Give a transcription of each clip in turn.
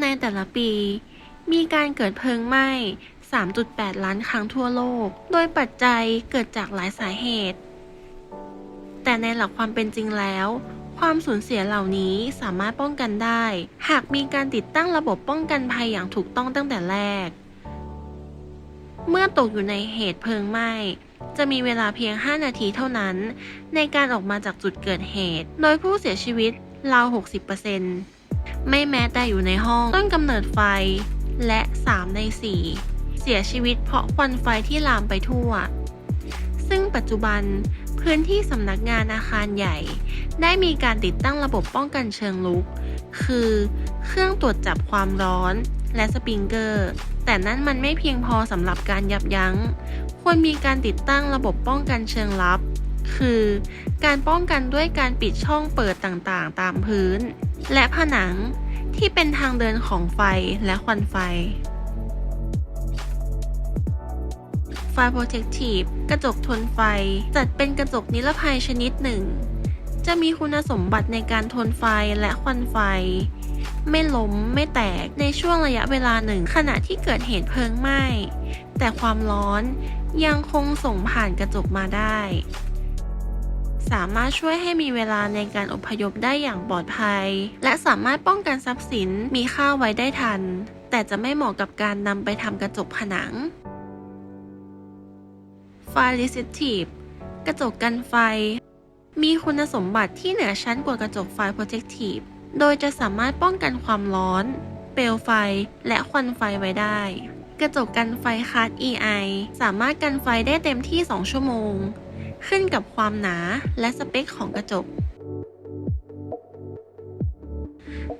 ในแต่ละปี มีการเกิดเพลิงไหม้ 3.8 ล้านครั้งทั่วโลก โดยปัจจัยเกิดจากหลายสาเหตุ แต่ในหลักความเป็นจริงแล้ว ความสูญเสียเหล่านี้สามารถป้องกันได้ หากมีการติดตั้งระบบป้องกันภัยอย่างถูกต้องตั้งแต่แรก เมื่อตกอยู่ในเหตุเพลิงไหม้จะมีเวลาเพียง 5 นาทีเท่านั้น ในการออกมาจากจุดเกิดเหตุ โดยผู้เสียชีวิตราว 60% ไม่แม้แต่อยู่ในห้องต้นกำเนิดไฟ และ 3 ใน 4 เสียชีวิตเพราะควันไฟที่ลามไปทั่ว ซึ่งปัจจุบันพื้นที่สำนักงานอาคารใหญ่ ได้มีการติดตั้งระบบป้องกันเชิงลุก คือเครื่องตรวจจับความร้อนและสปริงเกอร์ แต่นั่นมันไม่เพียงพอสำหรับการยับยัง้ง ควรมีการติดตั้งระบบป้องกันเชิงลับ คือ การป้องกันด้วยการปิดช่องเปิดต่างๆ ตามพื้น และผนังที่เป็นทางเดินของไฟและควันไฟ Fire Protective กระจกทนไฟ จัดเป็นกระจกนิรภัยชนิดหนึ่ง จะมีคุณสมบัติในการทนไฟและควันไฟ ไม่ล้มไม่แตกในช่วงระยะเวลาหนึ่งขณะที่เกิดเหตุเพลิงไหม้ แต่ความร้อนยังคงส่งผ่านกระจกมาได้ สามารถช่วยให้มีเวลาในการอพยพได้อย่างปลอดภัย และสามารถป้องกันทรัพย์สินมีค่าไว้ได้ทัน แต่จะไม่เหมาะกับการนำไปทำกระจกผนัง Fire Resistive กระจกกันไฟ มีคุณสมบัติที่เหนือชั้นกว่ากระจกไฟ Protective โดยจะสามารถป้องกันความร้อน เปลวไฟ และควันไฟไว้ได้ กระจกกันไฟคัส EI สามารถกันไฟได้เต็มที่ 2 ชั่วโมง ขึ้นกับความหนาและสเปคของกระจก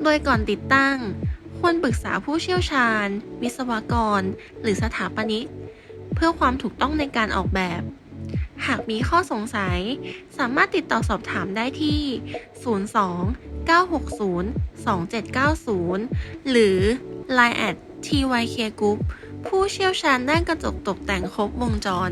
โดยก่อนติดตั้ง ควรปรึกษาผู้เชี่ยวชาญ วิศวกร หรือสถาปนิก เพื่อความถูกต้องในการออกแบบ หากมีข้อสงสัย สามารถติดต่อสอบถามได้ที่ 02 960 2790 หรือ Line at TYK Group ผู้เชี่ยวชาญด้านกระจกตกแต่งครบวงจร